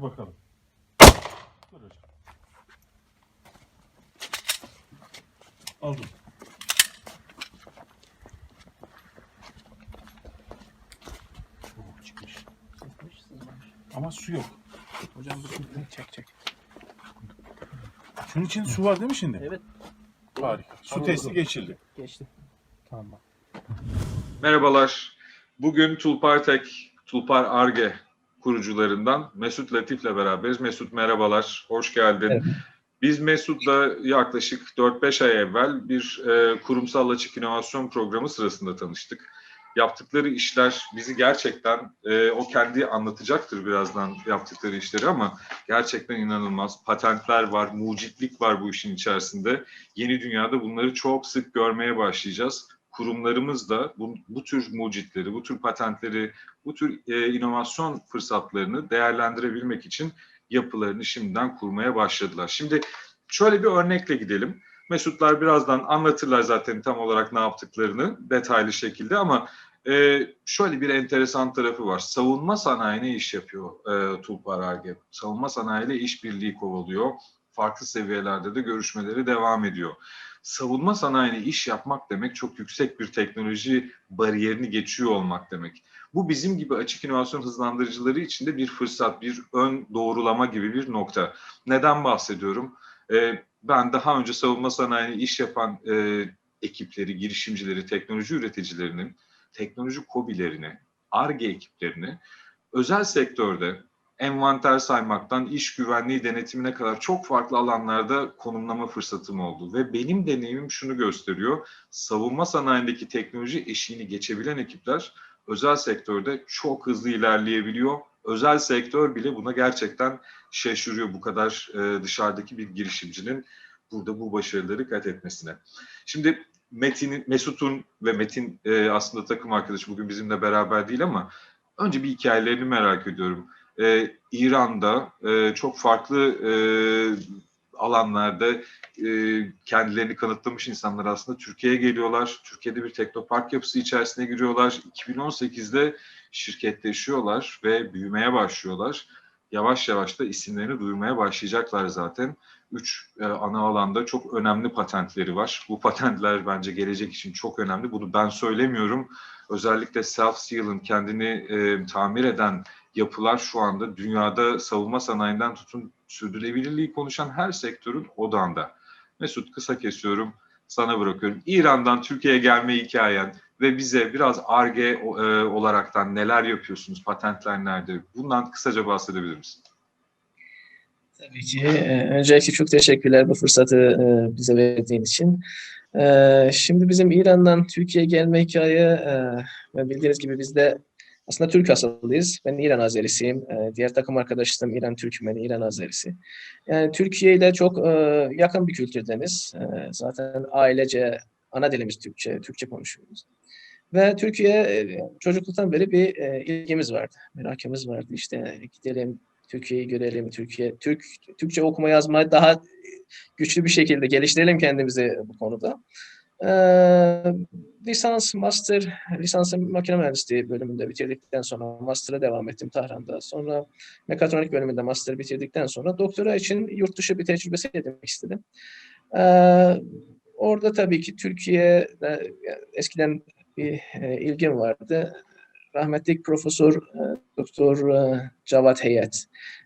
Dur bakalım. Dur hocam. Aldım. Oh, çıkmış. Ama su yok. Hocam bu çek çek. Şunun için su var değil mi şimdi? Evet. Harika. Su Tamam, testi geçildi. Geçti. Tamam. Merhabalar. Bugün Tulpartek, Tulpar Arge kurucularından Mesut Latif'le beraberiz. Mesut merhabalar, hoş geldin. Evet. Biz Mesut'la yaklaşık 4-5 ay evvel bir e, kurumsal açık inovasyon programı sırasında tanıştık. Yaptıkları işler bizi gerçekten, e, o kendi anlatacaktır birazdan yaptıkları işleri ama gerçekten inanılmaz. Patentler var, mucitlik var bu işin içerisinde. Yeni dünyada bunları çok sık görmeye başlayacağız kurumlarımız da bu, bu tür mucitleri, bu tür patentleri, bu tür e, inovasyon fırsatlarını değerlendirebilmek için yapılarını şimdiden kurmaya başladılar. Şimdi şöyle bir örnekle gidelim. Mesutlar birazdan anlatırlar zaten tam olarak ne yaptıklarını detaylı şekilde ama e, şöyle bir enteresan tarafı var. Savunma sanayine iş yapıyor e, Tulpar Arge. Savunma sanayiyle işbirliği kovalıyor. Farklı seviyelerde de görüşmeleri devam ediyor savunma sanayine iş yapmak demek çok yüksek bir teknoloji bariyerini geçiyor olmak demek. Bu bizim gibi açık inovasyon hızlandırıcıları için de bir fırsat, bir ön doğrulama gibi bir nokta. Neden bahsediyorum? Ee, ben daha önce savunma sanayine iş yapan e, ekipleri, girişimcileri, teknoloji üreticilerinin, teknoloji kobilerini, ARGE ekiplerini özel sektörde envanter saymaktan iş güvenliği denetimine kadar çok farklı alanlarda konumlama fırsatım oldu. Ve benim deneyimim şunu gösteriyor. Savunma sanayindeki teknoloji eşiğini geçebilen ekipler özel sektörde çok hızlı ilerleyebiliyor. Özel sektör bile buna gerçekten şaşırıyor bu kadar e, dışarıdaki bir girişimcinin burada bu başarıları kat etmesine. Şimdi Metin'in, Mesut'un ve Metin e, aslında takım arkadaşı bugün bizimle beraber değil ama önce bir hikayelerini merak ediyorum e, İran'da e, çok farklı e, alanlarda e, kendilerini kanıtlamış insanlar aslında Türkiye'ye geliyorlar. Türkiye'de bir teknopark yapısı içerisine giriyorlar. 2018'de şirketleşiyorlar ve büyümeye başlıyorlar. Yavaş yavaş da isimlerini duyurmaya başlayacaklar zaten. Üç e, ana alanda çok önemli patentleri var. Bu patentler bence gelecek için çok önemli. Bunu ben söylemiyorum. Özellikle self-sealant, kendini e, tamir eden yapılar şu anda dünyada savunma sanayinden tutun sürdürülebilirliği konuşan her sektörün odağında. Mesut kısa kesiyorum sana bırakıyorum. İran'dan Türkiye'ye gelme hikayen ve bize biraz ARGE e, olaraktan neler yapıyorsunuz, patentler nerede? Bundan kısaca bahsedebilir misin? Tabii ki. Ee, Öncelikle çok teşekkürler bu fırsatı e, bize verdiğin için. Ee, Şimdi bizim İran'dan Türkiye'ye gelme hikaye, e, bildiğiniz gibi biz de aslında Türk asıllıyız. Ben İran Azerisiyim. Ee, Diğer takım arkadaşlarım İran Türkmeni, İran Azerisi. Yani Türkiye ile çok e, yakın bir kültürdeniz. Ee, Zaten ailece ana dilimiz Türkçe, Türkçe konuşuyoruz. Ve Türkiye e, çocukluktan beri bir e, ilgimiz vardı, merakımız vardı. İşte gidelim, Türkiye'yi görelim, Türkiye, Türk, Türkçe okuma yazmayı daha güçlü bir şekilde geliştirelim kendimizi bu konuda. Ee, lisans, master, lisansım makine mühendisliği bölümünde bitirdikten sonra master'a devam ettim Tahran'da. Sonra mekatronik bölümünde master bitirdikten sonra doktora için yurt dışı bir tecrübesi edinmek istedim. Ee, orada tabii ki Türkiye'de eskiden bir e, ilgim vardı rahmetli Profesör e, Doktor e, Cavat Heyet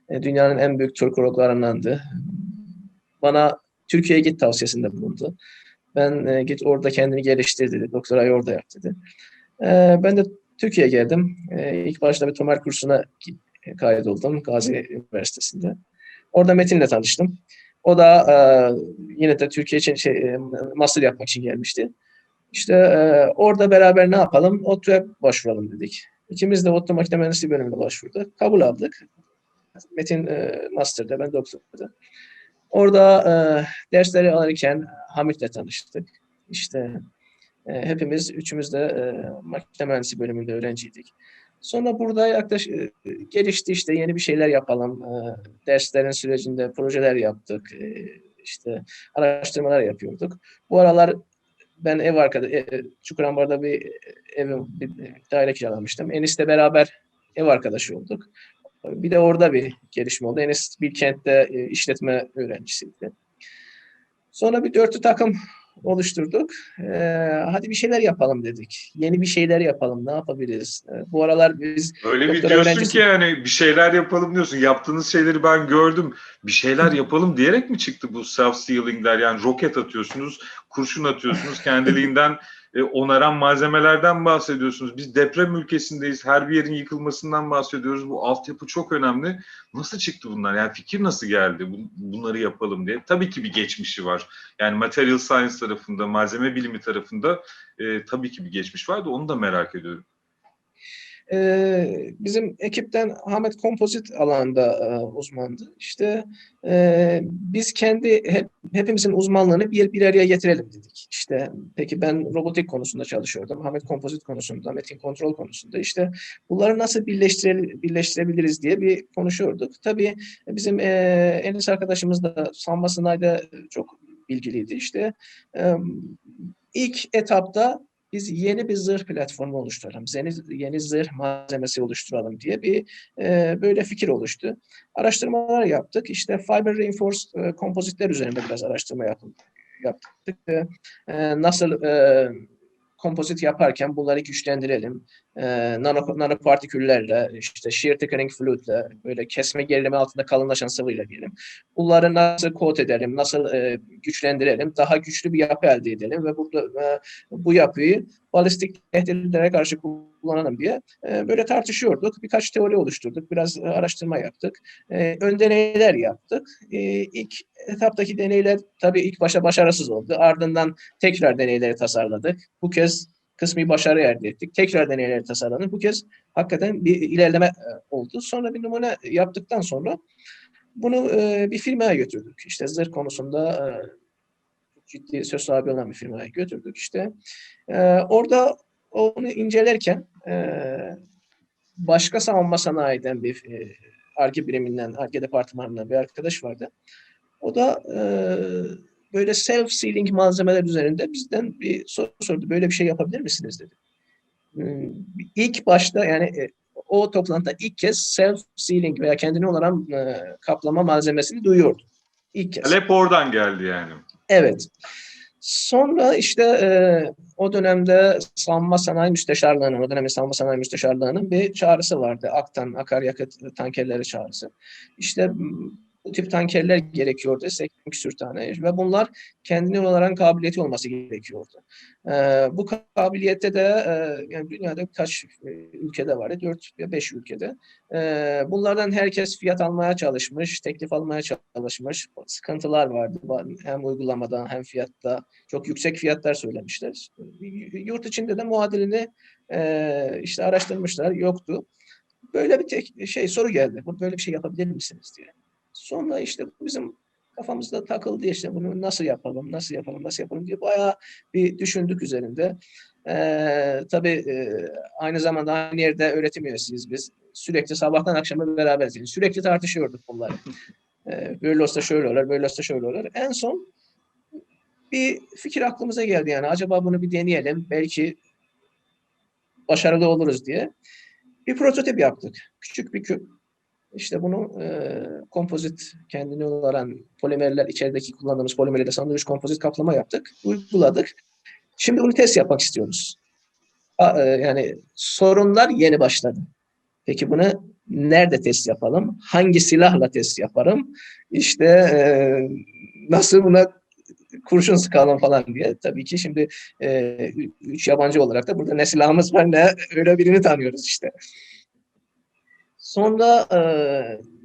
e, dünyanın en büyük Türkologlarındandı. Bana Türkiye'ye git tavsiyesinde bulundu. Ben e, git orada kendini geliştir dedi. Doktorayı orada yap dedi. E, ben de Türkiye'ye geldim. E, ilk başta bir Tomer kursuna gi- kaydoldum Gazi Üniversitesi'nde. Orada Metin'le tanıştım. O da e, yine de Türkiye için şey, e, master yapmak için gelmişti. İşte e, orada beraber ne yapalım? ODTÜ'ye başvuralım dedik. İkimiz de ODTÜ makine mühendisliği bölümüne başvurduk. Kabul aldık. Metin e, master'da, ben doktorda. Orada e, dersleri alırken Hamit'le tanıştık. İşte e, hepimiz, üçümüz de e, makine mühendisliği bölümünde öğrenciydik. Sonra burada yaklaşık e, gelişti işte yeni bir şeyler yapalım. E, derslerin sürecinde projeler yaptık. E, işte araştırmalar yapıyorduk. Bu aralar ben ev arkada e, Çukurambar'da bir ev bir daire kiralamıştım. Enis'le beraber ev arkadaşı olduk. Bir de orada bir gelişme oldu. Enes Bilkent'te e, işletme öğrencisiydi. Sonra bir dörtlü takım oluşturduk. Ee, hadi bir şeyler yapalım dedik. Yeni bir şeyler yapalım. Ne yapabiliriz? Ee, bu aralar biz Öyle bir diyorsun öğrencisi- ki yani bir şeyler yapalım diyorsun. Yaptığınız şeyleri ben gördüm. Bir şeyler yapalım diyerek mi çıktı bu self-sealing'ler? Yani roket atıyorsunuz, kurşun atıyorsunuz, kendiliğinden e, onaran malzemelerden bahsediyorsunuz. Biz deprem ülkesindeyiz. Her bir yerin yıkılmasından bahsediyoruz. Bu altyapı çok önemli. Nasıl çıktı bunlar? Yani fikir nasıl geldi bu- bunları yapalım diye? Tabii ki bir geçmişi var. Yani material science tarafında, malzeme bilimi tarafında e, tabii ki bir geçmiş var da onu da merak ediyorum. Ee, bizim ekipten Ahmet kompozit alanda e, uzmandı. İşte e, biz kendi hep, hepimizin uzmanlığını bir, bir araya getirelim dedik. İşte peki ben robotik konusunda çalışıyordum. Ahmet kompozit konusunda, metin kontrol konusunda. İşte bunları nasıl birleştire, birleştirebiliriz diye bir konuşuyorduk. Tabii bizim e, Enis arkadaşımız da Samba Sınay'da çok bilgiliydi. İşte e, ilk etapta biz yeni bir zırh platformu oluşturalım, yeni, yeni zırh malzemesi oluşturalım diye bir e, böyle fikir oluştu. Araştırmalar yaptık. İşte fiber reinforced e, kompozitler üzerinde biraz araştırma yaptık. E, e, nasıl e, kompozit yaparken bunları güçlendirelim. E, nano, nanopartiküllerle, işte shear thickening fluidle, böyle kesme gerilimi altında kalınlaşan sıvıyla diyelim. Bunları nasıl coat edelim, nasıl e, güçlendirelim, daha güçlü bir yapı elde edelim ve burada e, bu yapıyı balistik tehditlere karşı kullanalım diye e, böyle tartışıyorduk. Birkaç teori oluşturduk, biraz e, araştırma yaptık. E, ön deneyler yaptık. E, ilk etaptaki deneyler tabii ilk başta başarısız oldu. Ardından tekrar deneyleri tasarladık. Bu kez kısmi başarı elde ettik. Tekrar deneyleri tasarladık. Bu kez hakikaten bir ilerleme e, oldu. Sonra bir numune yaptıktan sonra bunu e, bir firmaya götürdük. İşte zırh konusunda e, ciddi söz sahibi olan bir firmaya götürdük. İşte orada onu incelerken başka savunma sanayiden bir e, ARGE biriminden, ARGE departmanından bir arkadaş vardı. O da e, böyle self-sealing malzemeler üzerinde bizden bir soru sordu. Böyle bir şey yapabilir misiniz dedi. E, ilk başta yani e, o toplantıda ilk kez self-sealing veya kendini olarak e, kaplama malzemesini duyuyordu. İlk kez. Hep oradan geldi yani. Evet. Sonra işte e, o dönemde savunma sanayi müsteşarlığının, o dönemin savunma sanayi müsteşarlığının bir çağrısı vardı. Aktan, akaryakıt tankerleri çağrısı. İşte bu tip tankerler gerekiyordu. 80 küsür tane. Ve bunlar kendine olarak kabiliyeti olması gerekiyordu. E, bu kabiliyette de e, yani dünyada kaç e, ülkede vardı? 4 ya 5 ülkede. E, bunlardan herkes fiyat almaya çalışmış, teklif almaya çalışmış. Sıkıntılar vardı. Hem uygulamada hem fiyatta. Çok yüksek fiyatlar söylemişler. Yurt içinde de muadilini e, işte araştırmışlar. Yoktu. Böyle bir tek şey soru geldi. Böyle bir şey yapabilir misiniz diye. Sonra işte bizim kafamızda takıldı işte bunu nasıl yapalım, nasıl yapalım, nasıl yapalım diye bayağı bir düşündük üzerinde. Ee, tabii e, aynı zamanda aynı yerde öğretim üyesiyiz biz. Sürekli sabahtan akşama beraberiz. Yani sürekli tartışıyorduk bunları. Ee, böyle olsa şöyle olur, böyle olsa şöyle olur. En son bir fikir aklımıza geldi yani acaba bunu bir deneyelim. Belki başarılı oluruz diye. Bir prototip yaptık. Küçük bir küp. İşte bunu e, kompozit kendini olarak polimerler içerideki kullandığımız polimerle sandviç kompozit kaplama yaptık. Uyguladık. Şimdi bunu test yapmak istiyoruz. A, e, yani sorunlar yeni başladı. Peki bunu nerede test yapalım? Hangi silahla test yaparım? İşte e, nasıl buna kurşun sıkalım falan diye. Tabii ki şimdi e, üç yabancı olarak da burada ne silahımız var ne öyle birini tanıyoruz işte. Sonra e,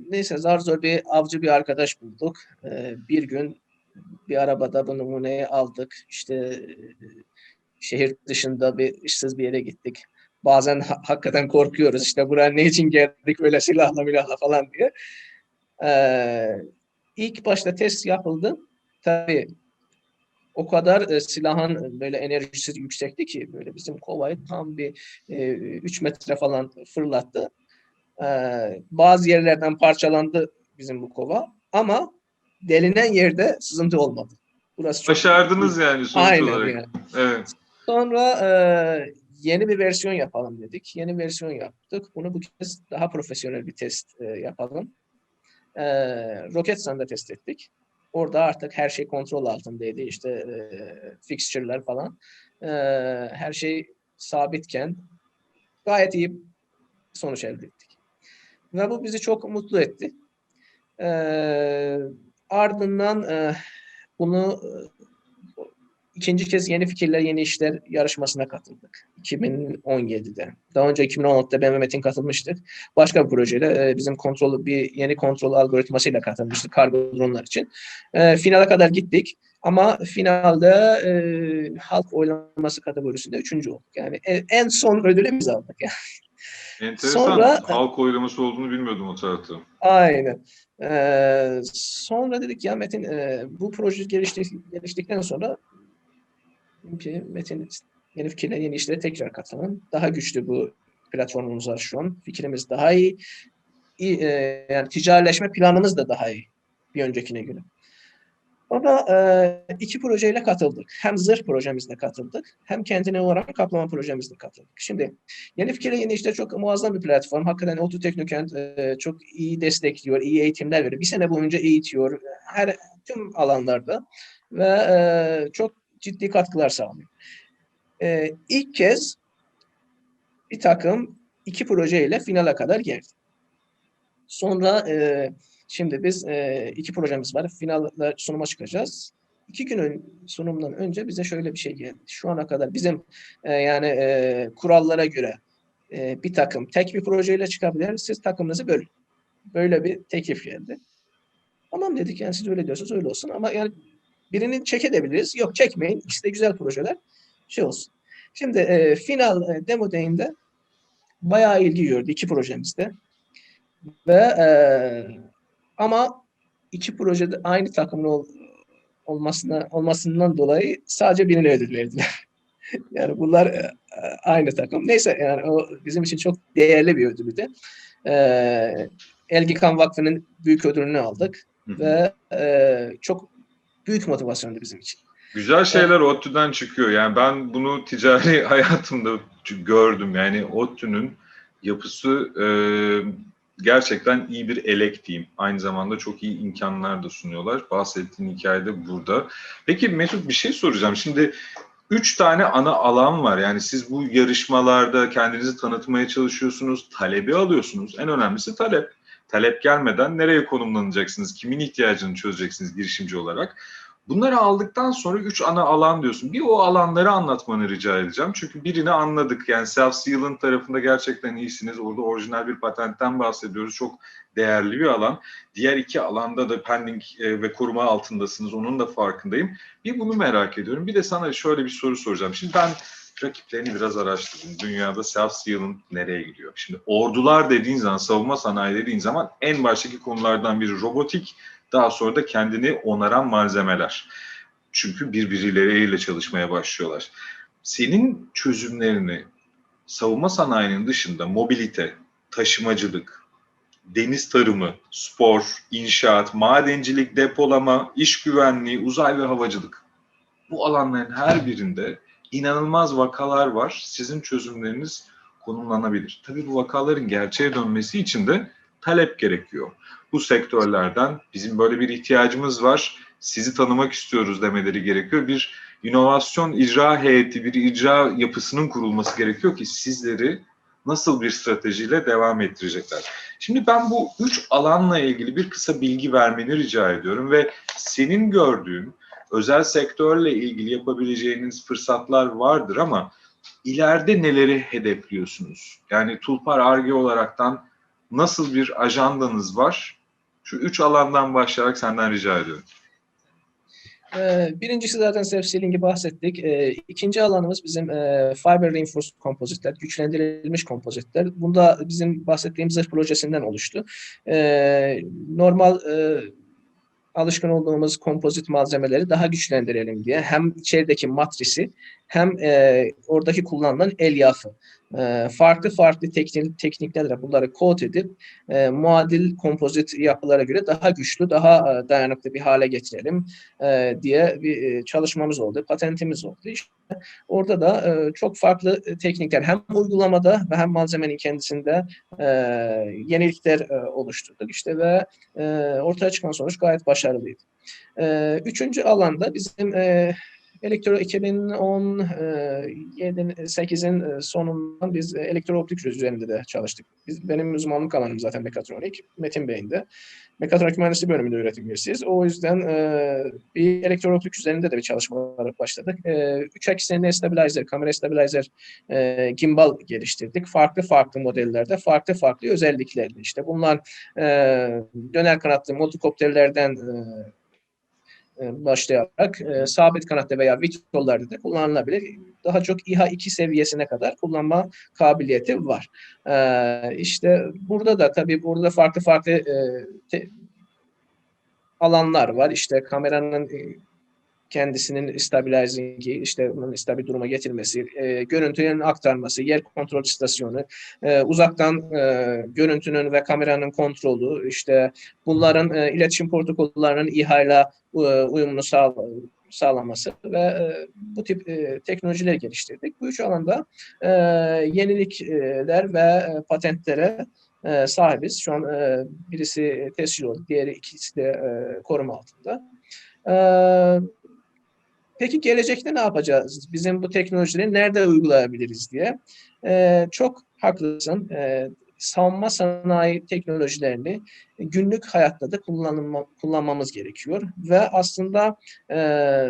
neyse zar zor bir avcı bir arkadaş bulduk. E, bir gün bir arabada bu numuneyi aldık. İşte e, şehir dışında bir ıssız bir yere gittik. Bazen ha- hakikaten korkuyoruz. İşte buraya ne için geldik böyle silahla milahla falan diye. E, ilk başta test yapıldı. Tabii o kadar e, silahın böyle enerjisi yüksekti ki böyle bizim kovayı tam bir 3 metre falan fırlattı. Ee, bazı yerlerden parçalandı bizim bu kova ama delinen yerde sızıntı olmadı. Burası çok Başardınız yani sonuç Aynen olarak. yani. Evet. Sonra e, yeni bir versiyon yapalım dedik. Yeni versiyon yaptık. Bunu bu kez daha profesyonel bir test e, yapalım. E, Roketsan'da test ettik. Orada artık her şey kontrol altındaydı. İşte e, fixture'lar falan. E, her şey sabitken gayet iyi sonuç elde ettik. Ve bu bizi çok mutlu etti. E, ardından e, bunu e, ikinci kez Yeni Fikirler, Yeni İşler yarışmasına katıldık. 2017'de. Daha önce 2016'da ben ve Metin katılmıştık. Başka bir projeyle e, bizim kontrol bir yeni kontrol algoritmasıyla katılmıştık kargo dronlar için. E, finale kadar gittik. Ama finalde e, halk oylaması kategorisinde üçüncü olduk. Yani en, en son ödülü aldık. Yani. Enteresan. Sonra- Halk oylaması olduğunu bilmiyordum o tarafta. Aynen. Ee, sonra dedik ya Metin e, bu proje geliştik, geliştikten sonra ki Metin yeni fikirler yeni işlere tekrar katılın. Daha güçlü bu platformumuz var şu an. Fikrimiz daha iyi. iyi e, yani ticarileşme planımız da daha iyi bir öncekine göre. Orada e, iki projeyle katıldık. Hem zırh projemizle katıldık, hem kendine uğrayan kaplama projemizle katıldık. Şimdi Yeni Fikir'e yeni işte çok muazzam bir platform. Hakikaten Otu Teknokent e, çok iyi destekliyor, iyi eğitimler veriyor. Bir sene boyunca eğitiyor her tüm alanlarda ve e, çok ciddi katkılar sağlıyor. E, ilk kez bir takım iki projeyle finale kadar geldi. Sonra e, şimdi biz e, iki projemiz var. Finalde sunuma çıkacağız. İki gün sunumdan önce bize şöyle bir şey geldi. Şu ana kadar bizim e, yani e, kurallara göre e, bir takım tek bir projeyle çıkabilir. Siz takımınızı bölün. Böyle bir teklif geldi. Tamam dedik yani siz öyle diyorsanız öyle olsun ama yani birini çekebiliriz. Yok çekmeyin. İkisi de güzel projeler. Şey olsun. Şimdi e, final e, demo day'inde bayağı ilgi gördü iki projemizde. Ve e, ama iki projede aynı takımın ol, olmasına olmasından dolayı sadece birine ödül verdiler. yani bunlar e, aynı takım. Neyse yani o bizim için çok değerli bir ödüldü. E, Elgikan Vakfı'nın büyük ödülünü aldık Hı hı. ve e, çok büyük motivasyondu bizim için. Güzel şeyler ODTÜ'den çıkıyor. Yani ben bunu ticari hayatımda gördüm. Yani ODTÜ'nün yapısı e, gerçekten iyi bir elek diyeyim. Aynı zamanda çok iyi imkanlar da sunuyorlar. Bahsettiğin hikayede burada. Peki Mesut bir şey soracağım. Şimdi üç tane ana alan var. Yani siz bu yarışmalarda kendinizi tanıtmaya çalışıyorsunuz, talebi alıyorsunuz. En önemlisi talep. Talep gelmeden nereye konumlanacaksınız, kimin ihtiyacını çözeceksiniz girişimci olarak. Bunları aldıktan sonra üç ana alan diyorsun. Bir o alanları anlatmanı rica edeceğim. Çünkü birini anladık. Yani self-sealant tarafında gerçekten iyisiniz. Orada orijinal bir patentten bahsediyoruz. Çok değerli bir alan. Diğer iki alanda da pending e, ve koruma altındasınız. Onun da farkındayım. Bir bunu merak ediyorum. Bir de sana şöyle bir soru soracağım. Şimdi ben rakiplerini biraz araştırdım. Dünyada self-sealant nereye gidiyor? Şimdi ordular dediğin zaman, savunma sanayi dediğin zaman en baştaki konulardan biri robotik, daha sonra da kendini onaran malzemeler. Çünkü birbirleriyle çalışmaya başlıyorlar. Senin çözümlerini savunma sanayinin dışında mobilite, taşımacılık, deniz tarımı, spor, inşaat, madencilik, depolama, iş güvenliği, uzay ve havacılık. Bu alanların her birinde inanılmaz vakalar var. Sizin çözümleriniz konumlanabilir. Tabii bu vakaların gerçeğe dönmesi için de talep gerekiyor. Bu sektörlerden bizim böyle bir ihtiyacımız var. Sizi tanımak istiyoruz demeleri gerekiyor. Bir inovasyon icra heyeti, bir icra yapısının kurulması gerekiyor ki sizleri nasıl bir stratejiyle devam ettirecekler. Şimdi ben bu üç alanla ilgili bir kısa bilgi vermeni rica ediyorum ve senin gördüğün özel sektörle ilgili yapabileceğiniz fırsatlar vardır ama ileride neleri hedefliyorsunuz? Yani Tulpar Arge olaraktan nasıl bir ajandanız var? Şu üç alandan başlayarak senden rica ediyorum. Ee, Birincisi zaten self-sealing'i bahsettik. Ee, İkinci alanımız bizim e, fiber reinforced kompozitler, güçlendirilmiş kompozitler. Bunda bizim bahsettiğimiz zırh projesinden oluştu. Ee, Normal e, alışkın olduğumuz kompozit malzemeleri daha güçlendirelim diye hem içerideki matrisi hem e, oradaki kullanılan elyafı e, farklı farklı teknik, tekniklerle bunları kod edip e, muadil kompozit yapılara göre daha güçlü, daha e, dayanıklı bir hale getirelim e, diye bir e, çalışmamız oldu, patentimiz oldu. İşte orada da e, çok farklı teknikler hem uygulamada ve hem malzemenin kendisinde e, yenilikler e, oluşturduk işte ve e, ortaya çıkan sonuç gayet başarılıydı. E, üçüncü alanda bizim e, Elektro 2018'in e, sonundan biz e, elektrooptik üzerinde de çalıştık. Biz, benim uzmanlık alanım zaten mekatronik. Metin Bey'in de. Mekatronik mühendisliği bölümünde öğretim üyesiyiz. O yüzden e, bir elektrooptik üzerinde de bir çalışmalara başladık. E, 3 eksenli stabilizer, kamera stabilizer, e, gimbal geliştirdik. Farklı farklı modellerde, farklı farklı özelliklerle. İşte bunlar e, döner kanatlı multikopterlerden e, e, başlayarak e, sabit kanatta veya vitollarda da kullanılabilir. Daha çok İHA 2 seviyesine kadar kullanma kabiliyeti var. E, işte burada da tabii burada farklı farklı e, alanlar var. İşte kameranın e, kendisinin stabilizingi, işte bunun stabil duruma getirmesi, e, görüntünün aktarması, yer kontrol istasyonu, e, uzaktan e, görüntünün ve kameranın kontrolü, işte bunların e, iletişim protokollerinin İHA ile e, uyumunu sağ, sağlaması ve e, bu tip e, teknolojiler geliştirdik. Bu üç alanda e, yenilikler ve e, patentlere e, sahibiz. Şu an e, birisi tescil oldu, diğeri ikisi de e, koruma altında. E, Peki gelecekte ne yapacağız? Bizim bu teknolojileri nerede uygulayabiliriz diye. Ee, çok haklısın. Ee, savunma sanayi teknolojilerini günlük hayatta da kullanma, kullanmamız gerekiyor. Ve aslında e,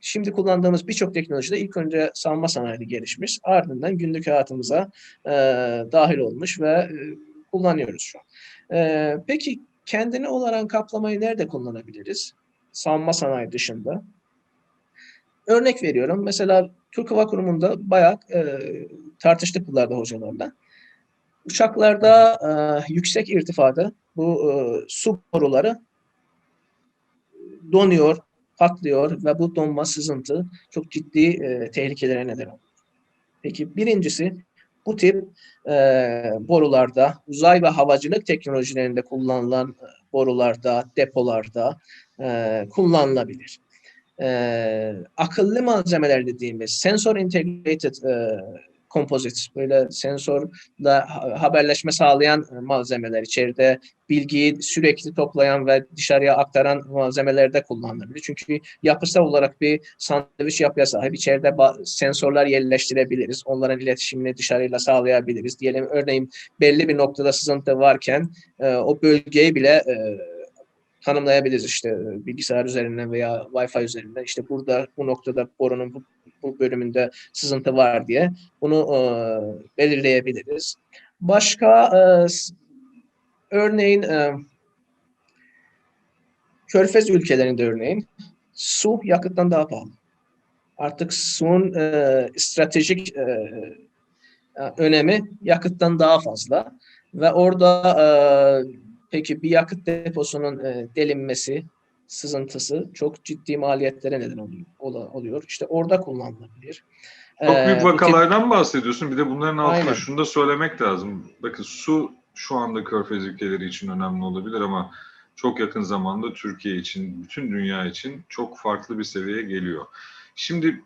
şimdi kullandığımız birçok teknolojide ilk önce savunma sanayide gelişmiş. Ardından günlük hayatımıza e, dahil olmuş ve e, kullanıyoruz şu an. E, peki kendini olarak kaplamayı nerede kullanabiliriz? Savunma sanayi dışında. Örnek veriyorum. Mesela Türk Hava Kurumu'nda bayağı e, tartıştık bunlarda hocalarla. Uçaklarda e, yüksek irtifada bu e, su boruları donuyor, patlıyor ve bu donma, sızıntı çok ciddi e, tehlikelere neden oluyor. Peki birincisi bu tip e, borularda, uzay ve havacılık teknolojilerinde kullanılan borularda, depolarda e, kullanılabilir e, akıllı malzemeler dediğimiz sensor integrated e, composite böyle sensörle haberleşme sağlayan malzemeler içeride bilgiyi sürekli toplayan ve dışarıya aktaran malzemelerde kullanılabilir. Çünkü yapısal olarak bir sandviç yapıya sahip. İçeride sensörler yerleştirebiliriz. Onların iletişimini dışarıyla sağlayabiliriz. Diyelim örneğin belli bir noktada sızıntı varken e, o bölgeyi bile e, tanımlayabiliriz işte e, bilgisayar üzerinden veya Wi-Fi üzerinden işte burada bu noktada borunun bu, bu bölümünde sızıntı var diye bunu e, belirleyebiliriz. Başka e, örneğin e, Körfez ülkelerinde örneğin su yakıttan daha pahalı. Artık suyun e, stratejik e, önemi yakıttan daha fazla ve orada e, Peki bir yakıt deposunun e, delinmesi, sızıntısı çok ciddi maliyetlere neden oluyor. oluyor. İşte orada kullanılabilir. Çok büyük vakalardan bahsediyorsun. Bir de bunların altında Aynen. şunu da söylemek lazım. Bakın su şu anda Körfez ülkeleri için önemli olabilir ama çok yakın zamanda Türkiye için, bütün dünya için çok farklı bir seviyeye geliyor. Şimdi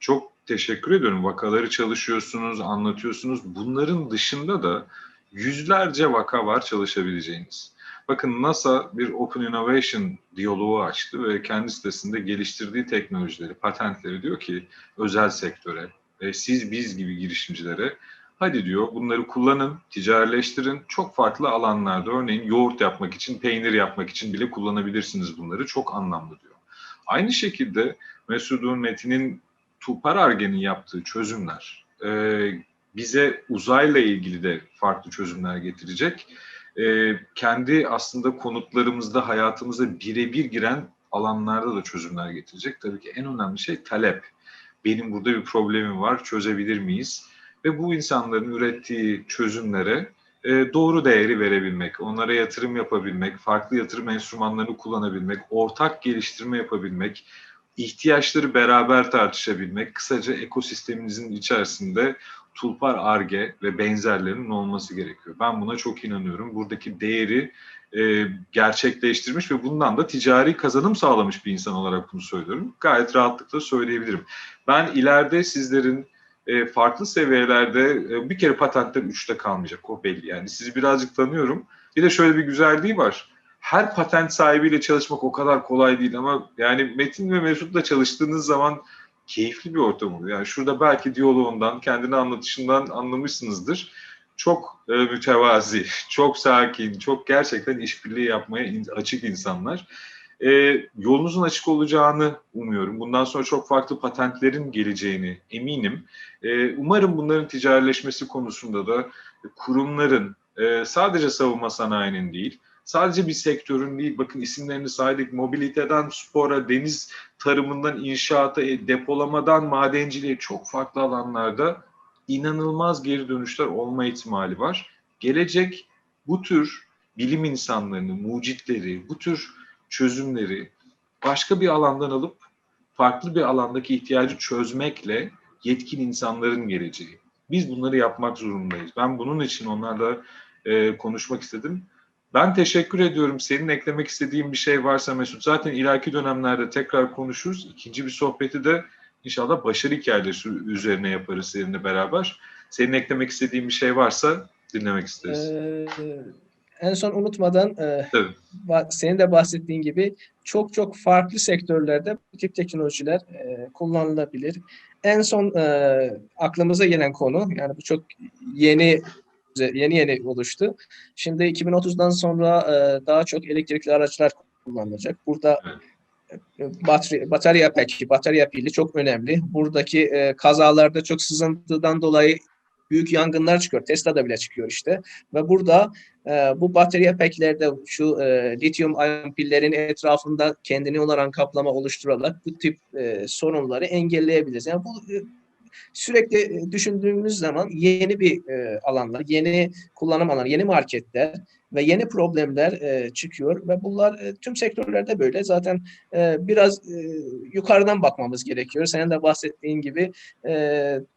çok teşekkür ediyorum. Vakaları çalışıyorsunuz, anlatıyorsunuz. Bunların dışında da yüzlerce vaka var çalışabileceğiniz. Bakın NASA bir Open Innovation diyaloğu açtı ve kendi sitesinde geliştirdiği teknolojileri, patentleri diyor ki özel sektöre, ve siz biz gibi girişimcilere hadi diyor bunları kullanın, ticarileştirin. Çok farklı alanlarda örneğin yoğurt yapmak için, peynir yapmak için bile kullanabilirsiniz bunları. Çok anlamlı diyor. Aynı şekilde Mesud'un, Metin'in Tupar Argen'in yaptığı çözümler, bize uzayla ilgili de farklı çözümler getirecek. E, kendi aslında konutlarımızda, hayatımıza birebir giren alanlarda da çözümler getirecek. Tabii ki en önemli şey talep. Benim burada bir problemim var, çözebilir miyiz? Ve bu insanların ürettiği çözümlere e, doğru değeri verebilmek, onlara yatırım yapabilmek, farklı yatırım enstrümanlarını kullanabilmek, ortak geliştirme yapabilmek, ihtiyaçları beraber tartışabilmek, kısaca ekosisteminizin içerisinde tulpar arge ve benzerlerinin olması gerekiyor. Ben buna çok inanıyorum. Buradaki değeri e, gerçekleştirmiş ve bundan da ticari kazanım sağlamış bir insan olarak bunu söylüyorum. Gayet rahatlıkla söyleyebilirim. Ben ileride sizlerin e, farklı seviyelerde e, bir kere patentler üçte kalmayacak o belli. Yani sizi birazcık tanıyorum. Bir de şöyle bir güzelliği var. Her patent sahibiyle çalışmak o kadar kolay değil ama yani Metin ve Mesut'la çalıştığınız zaman keyifli bir ortam oluyor. Yani şurada belki diyaloğundan, kendini anlatışından anlamışsınızdır. Çok e, mütevazi, çok sakin, çok gerçekten işbirliği yapmaya in- açık insanlar. E, yolunuzun açık olacağını umuyorum. Bundan sonra çok farklı patentlerin geleceğini eminim. E, umarım bunların ticarileşmesi konusunda da kurumların, e, sadece savunma sanayinin değil, sadece bir sektörün değil, bakın isimlerini saydık, mobiliteden spora, deniz tarımından inşaata, e, depolamadan madenciliğe çok farklı alanlarda inanılmaz geri dönüşler olma ihtimali var. Gelecek bu tür bilim insanlarını, mucitleri, bu tür çözümleri başka bir alandan alıp farklı bir alandaki ihtiyacı çözmekle yetkin insanların geleceği. Biz bunları yapmak zorundayız. Ben bunun için onlarla e, konuşmak istedim. Ben teşekkür ediyorum. Senin eklemek istediğin bir şey varsa Mesut. Zaten ileriki dönemlerde tekrar konuşuruz. İkinci bir sohbeti de inşallah başarı hikayeleri üzerine yaparız seninle beraber. Senin eklemek istediğin bir şey varsa dinlemek isteriz. Ee, en son unutmadan e, Tabii. senin de bahsettiğin gibi çok çok farklı sektörlerde bu tip teknolojiler e, kullanılabilir. En son e, aklımıza gelen konu yani bu çok yeni yeni yeni oluştu. Şimdi 2030'dan sonra e, daha çok elektrikli araçlar kullanılacak. Burada e, batarya, batarya peki, batarya pili çok önemli. Buradaki e, kazalarda çok sızıntıdan dolayı büyük yangınlar çıkıyor. Tesla'da bile çıkıyor işte. Ve burada e, bu batarya peklerde şu e, lityum iyon pillerin etrafında kendini onaran kaplama oluşturarak bu tip e, sorunları engelleyebiliriz. Yani bu sürekli e, düşündüğümüz zaman yeni bir e, alanlar, yeni kullanım alanları, yeni marketler ve yeni problemler e, çıkıyor ve bunlar e, tüm sektörlerde böyle. Zaten e, biraz e, yukarıdan bakmamız gerekiyor. Senin de bahsettiğin gibi e,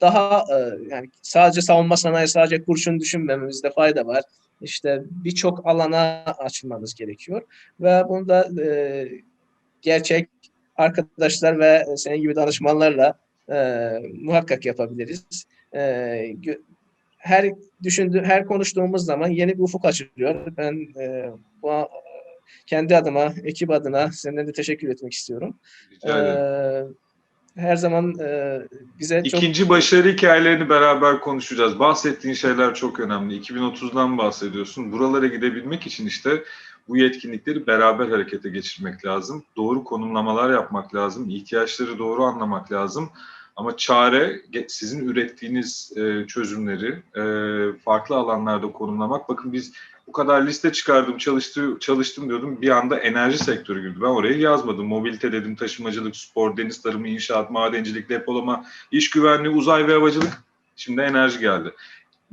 daha e, yani sadece savunma sanayi, sadece kurşun düşünmememizde fayda var. İşte birçok alana açılmamız gerekiyor ve bunu da e, gerçek arkadaşlar ve senin gibi danışmanlarla e, muhakkak yapabiliriz. E, her düşündüğü, her konuştuğumuz zaman yeni bir ufuk açılıyor. Ben e, bu kendi adıma, ekip adına senden de teşekkür etmek istiyorum. Rica ederim. E, her zaman e, bize çok İkinci başarı hikayelerini beraber konuşacağız. Bahsettiğin şeyler çok önemli. 2030'dan bahsediyorsun. Buralara gidebilmek için işte bu yetkinlikleri beraber harekete geçirmek lazım. Doğru konumlamalar yapmak lazım. ihtiyaçları doğru anlamak lazım. Ama çare sizin ürettiğiniz e, çözümleri e, farklı alanlarda konumlamak. Bakın biz bu kadar liste çıkardım, çalıştı, çalıştım diyordum. Bir anda enerji sektörü girdi. Ben oraya yazmadım. Mobilite dedim, taşımacılık, spor, deniz tarımı, inşaat, madencilik, depolama, iş güvenliği, uzay ve havacılık. Şimdi enerji geldi.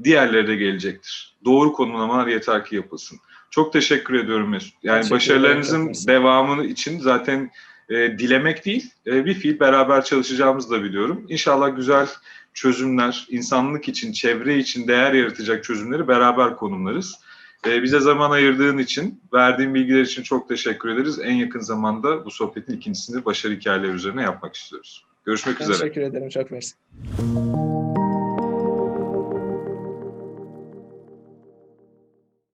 Diğerleri de gelecektir. Doğru konumlamalar yeter ki yapılsın. Çok teşekkür ediyorum Mesut. Yani Teşekkür başarılarınızın ederim. devamını için zaten e, dilemek değil, e, bir fiil beraber çalışacağımızı da biliyorum. İnşallah güzel çözümler, insanlık için, çevre için değer yaratacak çözümleri beraber konumlarız. E, bize zaman ayırdığın için, verdiğin bilgiler için çok teşekkür ederiz. En yakın zamanda bu sohbetin ikincisini başarı hikayeleri üzerine yapmak istiyoruz. Görüşmek Ben üzere. teşekkür ederim. Çok mersi.